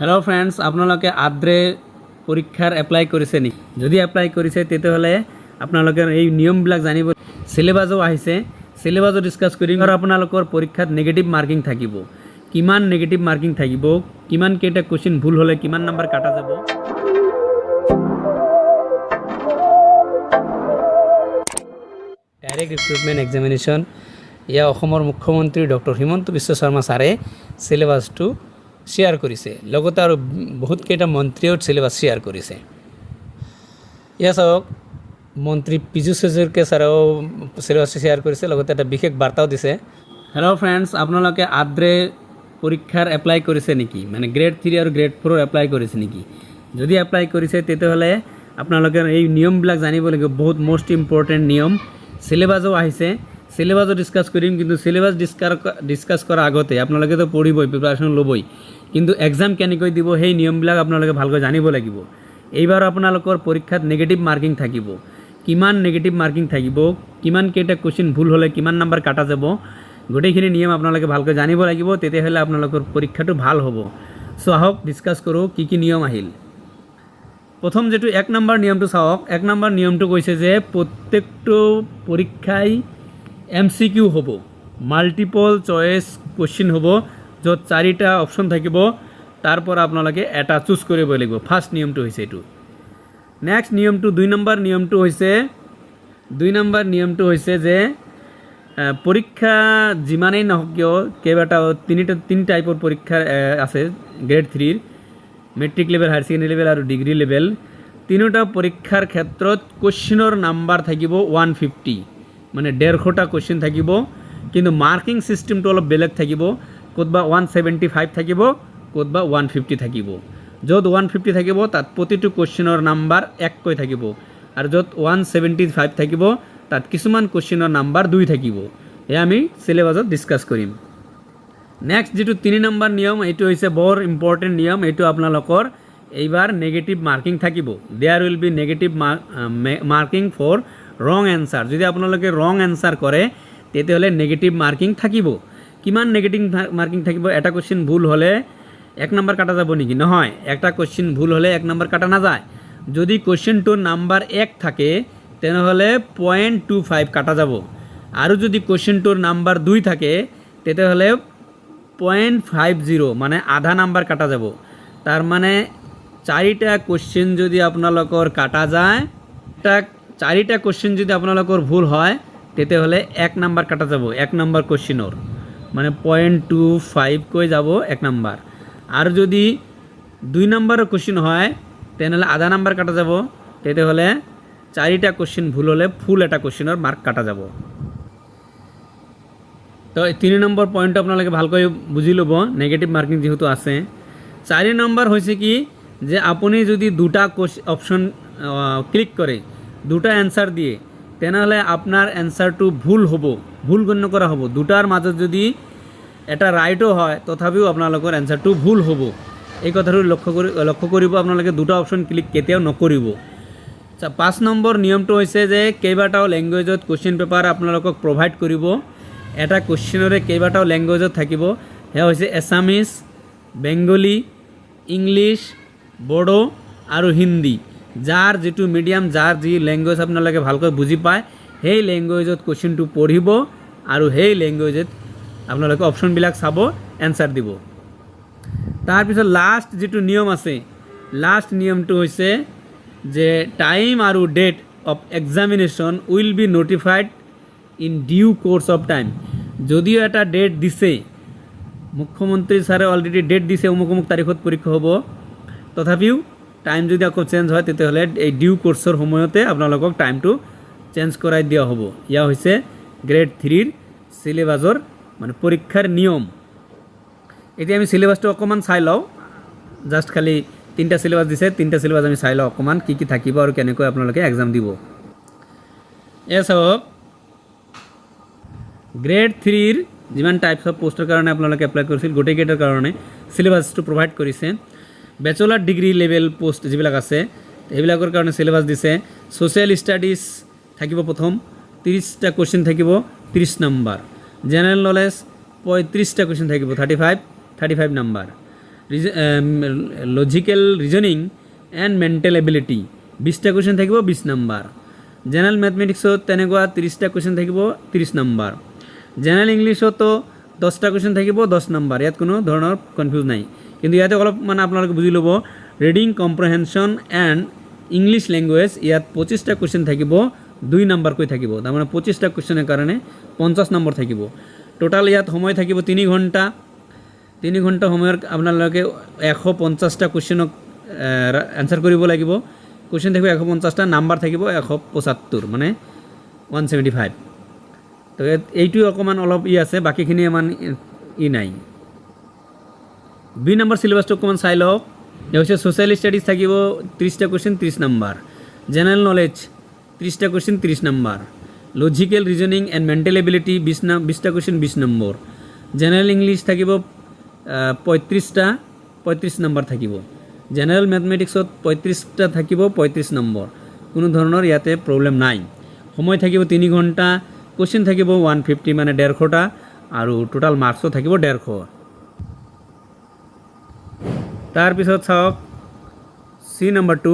Hello' friends আপোনালোকে Andrea পৰীক্ষাৰ apply কৰিছে নেকি যদি এপ্লাই কৰিছে তেতিয়াহ'লে আপোনালোকে এই নিয়মবিলাক জানিব। চিলেবাছো আহিছে। চিলেবাছো ডিছকাছ কৰিম। আৰু আপোনালোকৰ পৰীক্ষাত নিগেটিভ মাৰ্কিং থাকিব। কিমান নিগেটিভ মাৰ্কিং থাকিব? কিমান কেইটা কুৱেশ্যন ভুল হ'লে কিমান নম্বৰ কাটা যাব? ডাইৰেক্ট ৰিক্ৰুটমেণ্ট এক্সামিনেশ্যন এয়া অসমৰ মুখ্যমন্ত্ৰী ডক্টৰ হিমন্ত বিশ্ব শৰ্মা ছাৰে চিলেবাছটো শ্বেয়াৰ কৰিছে লগতে আৰু বহুতকেইটা মন্ত্ৰীয়েও চিলেবাছ শ্বেয়াৰ কৰিছে এয়া চাওক, মন্ত্ৰী পীযুষ হাজৰিকা ছাৰেও চিলেবাছ শ্বেয়াৰ কৰিছে লগতে এটা বিশেষ বাৰ্তাও দিছে। হেল্ল' ফ্ৰেণ্ডছ আপোনালোকে আদ্ৰে পৰীক্ষাৰ এপ্লাই কৰিছে নেকি? মানে গ্ৰেড থ্ৰী আৰু গ্ৰেড ফ'ৰৰ এপ্লাই কৰিছে নেকি? যদি এপ্লাই কৰিছে, তেতিয়াহ'লে আপোনালোকে এই নিয়মবিলাক জানিব বহুত মষ্ট ইম্পৰ্টেণ্ট নিয়ম। চিলেবাছো আহিছে। চিলেবাছো ডিছকাছ কৰিম, কিন্তু চিলেবাছ ডিছকাছ ডিছকাছ কৰাৰ আগতে আপোনালোকেতো পঢ়িবই প্ৰিপাৰেশ্যন ল'বই। কিন্তু এক্সাম কেনেকৈ দিব, সেই নিয়মবিলাক আপোনালোকে ভালকৈ জানিব লাগিব। এইবাৰ আপোনালোকৰ পৰীক্ষাত নিগেটিভ মাৰ্কিং থাকিব। কিমান নিগেটিভ মাৰ্কিং থাকিব, কিমান কেইটা কুৱেশ্যন ভুল হ'লে, কিমান নম্বৰ কাটা যাব, গোটেইখিনি নিয়ম আপোনালোকে ভালকৈ জানিব লাগিব, তেতিয়াহ'লে আপোনালোকৰ পৰীক্ষাটো ভালো হ'ব। চ' আহক ডিছকাছ কৰোঁ, কি কি নিয়ম আহিল। প্ৰথম যিটো এক নম্বৰ নিয়মটো চাওক, এক নম্বৰ নিয়মটো কৈছে যে প্ৰত্যেকটো পৰীক্ষাই এম চি কিউ হ'ব। মাল্টিপল চইচ কুৱেশ্যন হ'ব। য'ত চাৰিটা অপশ্যন থাকিব, তাৰ পৰা আপোনালোকে এটা চুজ কৰিব লাগিব। ফাৰ্ষ্ট নিয়মটো হৈছে এইটো। নেক্সট নিয়মটো, দুই নম্বৰ নিয়মটো হৈছে, দুই নম্বৰ নিয়মটো হৈছে যে পৰীক্ষা যিমানেই নহওক কিয়, কেইবাটাও তিনিটা, তিনি টাইপৰ পৰীক্ষা আছে grade থ্ৰীৰ matric level higher secondary level আৰু ডিগ্ৰী লেভেল তিনিওটা পৰীক্ষাৰ ক্ষেত্ৰত কুৱেশ্যনৰ নাম্বাৰ থাকিব ওৱান ফিফটি মানে ডেৰশটা কুৱেশ্যন থাকিব। কিন্তু মাৰ্কিং ছিষ্টেমটো অলপ বেলেগ থাকিব। ক'তবা ওৱান ছেভেণ্টি ফাইভ থাকিব, ক'তবা ওৱান ফিফটি থাকিব। য'ত ওৱান ফিফটি থাকিব, তাত প্ৰতিটো কুৱেশ্যনৰ নাম্বাৰ এককৈ থাকিব। আৰু য'ত ওৱান ছেভেণ্টি ফাইভ থাকিব, তাত কিছুমান কুৱেশ্যনৰ নাম্বাৰ দুই থাকিব। সেয়া আমি চিলেবাছত ডিছকাছ কৰিম। নেক্সট যিটো তিনি নম্বৰ নিয়ম, এইটো হৈছে বৰ ইম্পৰ্টেণ্ট নিয়ম। এইটো আপোনালোকৰ এইবাৰ নেগেটিভ মাৰ্কিং থাকিব। There will be negative marking for wrong answer যদি আপোনালোকে ৰং এনচাৰ কৰে, তেতিয়াহ'লে নেগেটিভ মাৰ্কিং থাকিব। কিমান নেগেটিভ মাৰ্কিং থাকিব, এটা কুৱেশ্যন ভুল হ'লে এক নম্বৰ কাটা যাব নেকি? নহয় এটা কুৱেশ্যন ভুল হ'লে এক নম্বৰ কাটা নাযায়। যদি কুৱেশ্যনটোৰ নাম্বাৰ এক থাকে, তেনেহ'লে পইণ্ট টু ফাইভ কাটা যাব। আৰু যদি কুৱেশ্যনটোৰ নাম্বাৰ দুই থাকে, তেতিয়াহ'লে পইণ্ট ফাইভ জিৰ' মানে আধা নাম্বাৰ কাটা যাব। তাৰ মানে চাৰিটা কুৱেশ্যন যদি আপোনালোকৰ কাটা যায় তাক চাৰিটা কুৱেশ্যন যদি আপোনালোকৰ ভুল হয়, তেতিয়াহ'লে এক নাম্বাৰ কাটা যাব, এক নম্বৰ কুৱেশ্যনৰ মানে পইণ্ট টু ফাইভকৈ যাব? এক নাম্বাৰ আৰু যদি দুই নম্বৰৰ কুৱেশ্যন হয় তেনেহ'লে আধা নাম্বাৰ কাটা যাব। তেতিয়াহ'লে চাৰিটা কুৱেশ্যন ভুল হ'লে ফুল এটা কুৱেশ্যনৰ মাৰ্ক কাটা যাব। তো তিনি নম্বৰ পইণ্টটো আপোনালোকে ভালকৈ বুজি ল'ব নেগেটিভ মাৰ্কিং যিহেতু আছে। চাৰি নম্বৰ হৈছে কি, যে আপুনি যদি দুটা অপশ্যন ক্লিক কৰে দুটা এনচাৰ দিয়ে তেনেহ'লে আপোনাৰ এনচাৰটো ভুল হ'ব। ভুল গণ্য কৰা হ'ব। দুটাৰ মাজত যদি এটা ৰাইটো হয় তথাপিও আপোনালোকৰ এনচাৰটো ভুল হ'ব। এই কথাটো লক্ষ্য কৰি লক্ষ্য কৰিব আপোনালোকে দুটা অপশ্যন ক্লিক কেতিয়াও নকৰিব। আচ্ছা, পাঁচ নম্বৰ নিয়মটো হৈছে যে কেইবাটাও লেংগুৱেজত কুৱেশ্যন পেপাৰ আপোনালোকক প্ৰভাইড কৰিব। এটা কুৱেশ্যনৰে কেইবাটাও লেংগুৱেজত থাকিব। সেয়া হৈছে এছামিজ বেংগলী ইংলিছ বড়ো আৰু হিন্দী যাৰ যিটো মিডিয়াম যাৰ যি লেংগুৱেজ আপোনালোকে ভালকৈ বুজি পায় সেই লেংগুৱেজত কুৱেশ্যনটো পঢ়িব আৰু সেই লেংগুৱেজত আপোনালোকে অপশ্যনবিলাক চাব এনচাৰ দিব। তাৰপিছত লাষ্ট যিটো নিয়ম আছে লাষ্ট নিয়মটো হৈছে যে টাইম আৰু date of examination will be notified in due course of time যদিও এটা ডেট দিছে, মুখ্যমন্ত্ৰী ছাৰে অলৰেডি ডেট দিছে, অমুক অমুক তাৰিখত পৰীক্ষা হ'ব। তথাপিও টাইম যদি আকৌ চেঞ্জ হয়, তেতিয়াহ'লে এই ডিউ কোৰ্চৰ সময়তে আপোনালোকক টাইমটো চেঞ্জ কৰাই দিয়া হ'ব। এয়া হৈছে গ্ৰেড থ্ৰীৰ চিলেবাছৰ মানে পৰীক্ষাৰ নিয়ম। এতিয়া আমি চিলেবাছটো অকণমান চাই লওঁ। জাষ্ট খালি তিনিটা চিলেবাছ দিছে, তিনিটা চিলেবাছ আমি চাই লওঁ অকণমান, কি কি থাকিব আৰু কেনেকৈ আপোনালোকে এক্সাম দিব। এয়া চাওক গ্ৰেড থ্ৰীৰ যিমান টাইপছ অফ পষ্টৰ কাৰণে আপোনালোকে এপ্লাই কৰিছিল গোটেইকেইটাৰ কাৰণে চিলেবাছটো প্ৰভাইড কৰিছে। বেচলাৰ ডিগ্ৰী লেভেল পষ্ট যিবিলাক আছে, সেইবিলাকৰ কাৰণে চিলেবাছ দিছে। ছ'চিয়েল ষ্টাডিজ থাকিব প্ৰথম ত্ৰিছটা কুৱেশ্যন থাকিব ত্ৰিছ নম্বৰ জেনেৰেল নলেজ পঁয়ত্ৰিছটা কুৱেশ্যন থাকিব thirty five thirty five number logical reasoning and mental ability বিছটা কুৱেশ্যন থাকিব বিছ নম্বৰ জেনেৰেল মেথমেটিক্সত তেনেকুৱা ত্ৰিছটা কুৱেশ্যন থাকিব ত্ৰিছ নম্বৰ জেনেৰেল ইংলিছতো দহটা কুৱেশ্যন থাকিব দহ নম্বৰ ইয়াত কোনো ধৰণৰ কনফিউজ নাই। কিন্তু ইয়াতে অলপ মানে আপোনালোকে বুজি ল'ব reading comprehension and English language ইয়াত পঁচিছটা কুৱেশ্যন থাকিব দুই নম্বৰকৈ থাকিব? তাৰমানে পঁচিছটা কুৱেশ্যনৰ কাৰণে পঞ্চাছ নম্বৰ থাকিব। টোটাল ইয়াত সময় থাকিব তিনি ঘণ্টা। তিনি ঘণ্টা সময়ৰ আপোনালোকে এশ পঞ্চাছটা কুৱেশ্যনক এনচাৰ কৰিব লাগিব। কুৱেশ্যন থাকিব এশ পঞ্চাছটা নাম্বাৰ থাকিব এশ পঁচাত্তৰ মানে ওৱান ছেভেণ্টি ফাইভ তো এইটোৱে অকণমান অলপ ই আছে, বাকীখিনি ইমান ই- নাই। দুই নম্বৰ চিলেবাছটো অকণমান চাই লওক। হৈছে ছ'চিয়েল ষ্টাডিজ থাকিব ত্ৰিছটা কুৱেশ্যন ত্ৰিছ নম্বৰ জেনেৰেল নলেজ ত্ৰিছটা কুৱেশ্যন ত্ৰিছ number logical reasoning and mental ability বিছ ন বিছটা কুৱেশ্যন বিছ নম্বৰ জেনেৰেল ইংলিছ থাকিব পঁয়ত্ৰিছটা পঁয়ত্ৰিছ নম্বৰ থাকিব। জেনেৰেল মেথমেটিক্সত পঁয়ত্ৰিছটা থাকিব পঁয়ত্ৰিছ নম্বৰ কোনো ধৰণৰ ইয়াতে প্ৰব্লেম নাই। সময় থাকিব তিনি ঘণ্টা কুৱেশ্যন থাকিব ওৱান ফিফটি মানে ডেৰশটা আৰু টোটাল মাৰ্কছো থাকিব ডেৰশ তাৰপিছত চাওক চি নম্বৰটো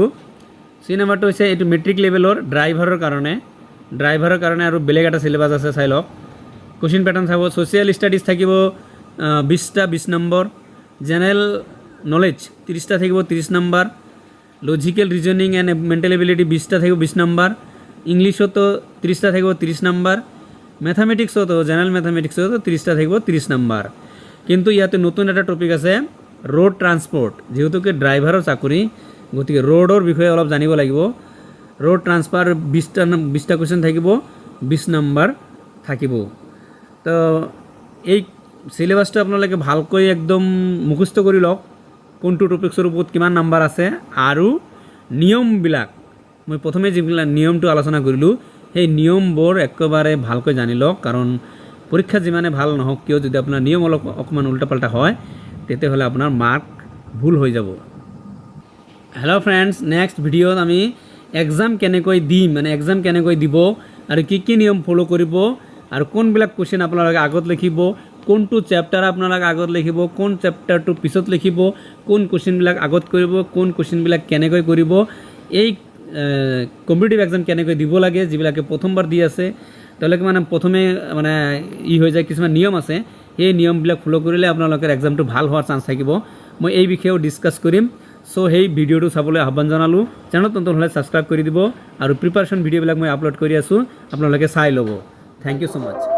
চি নম্বৰটো হৈছে এইটো মেট্ৰিক লেভেলৰ ড্ৰাইভাৰৰ কাৰণে। ড্ৰাইভাৰৰ কাৰণে আৰু বেলেগ এটা চিলেবাছ আছে, চাই লওক। কুৱেশ্যন পেটাৰ্ণ চাব ছ'চিয়েল ষ্টাডিজ থাকিব বিছটা বিছ নম্বৰ। জেনেৰেল নলেজ ত্ৰিছটা থাকিব ত্ৰিছ number. Logical reasoning and mental ability বিছটা থাকিব বিছ নম্বৰ। ইংলিছতো ত্ৰিছটা থাকিব ত্ৰিছ নম্বৰ। মেথামেটিক্সতো জেনেৰেল মেথামেটিক্সতো ত্ৰিছটা থাকিব ত্ৰিছ নম্বৰ। কিন্তু ইয়াতে নতুন এটা টপিক আছে ৰোড ট্ৰান্সপৰ্ট যিহেতুকে ড্ৰাইভাৰৰ চাকৰি গতিকে ৰোডৰ বিষয়ে অলপ জানিব লাগিব। ৰোড ট্ৰান্সফাৰ বিছটা বিছটা কুৱেশ্যন থাকিব বিছ নম্বৰ থাকিব। তো এই চিলেবাছটো আপোনালোকে ভালকৈ একদম মুখস্থ কৰি লওক, কোনটো টপিক্সৰ ওপৰত কিমান নাম্বাৰ আছে, আৰু নিয়মবিলাক, মই প্ৰথমে যিবিলাক নিয়মটো আলোচনা কৰিলোঁ, সেই নিয়মবোৰ একেবাৰে ভালকৈ জানি লওক, কাৰণ পৰীক্ষাত যিমানে ভালো নহওক কিয় যদি আপোনাৰ নিয়ম অলপ অকণমান উল্টা পাল্টা হয়, তেতিয়াহ'লে আপোনাৰ মাৰ্ক ভুল হৈ যাব। হেল্ল' ফ্ৰেণ্ডছ নেক্সট ভিডিঅ'ত আমি এক্সাম কেনেকৈ দিম মানে এক্সাম কেনেকৈ দিব আৰু কি কি নিয়ম ফ'ল' কৰিব আৰু কোনবিলাক কুৱেশ্যন আপোনালোকে আগত লিখিব, কোনটো চেপ্টাৰ আপোনালোকে আগত লিখিব, কোন চেপ্টাৰটো পিছত লিখিব, কোন কুৱেশ্যনবিলাক আগত কৰিব, কোন কুৱেশ্যনবিলাক কেনেকৈ কৰিব, এই কম্পিটিটিভ এক্সাম কেনেকৈ দিব লাগে, যিবিলাকে প্ৰথমবাৰ দি আছে, তেওঁলোকে মানে প্ৰথমে মানে ই হৈ যায়, কিছুমান নিয়ম আছে। সেই নিয়মবিলাক ফ'ল' কৰিলে আপোনালোকৰ এক্সামটো ভালো হোৱাৰ চান্স থাকিব। মই এই বিষয়েও ডিছকাছ কৰিম। চ' সেই ভিডিঅ'টো চাবলৈ আহ্বান জনালোঁ চেনেলত নতুন ছাবস্ক্ৰাইব কৰি দিব আৰু প্ৰিপাৰেশ্যন ভিডিঅ'বিলাক মই আপলোড কৰি আছোঁ আপোনালোকে চাই ল'ব থেংক ইউ ছ' মাছ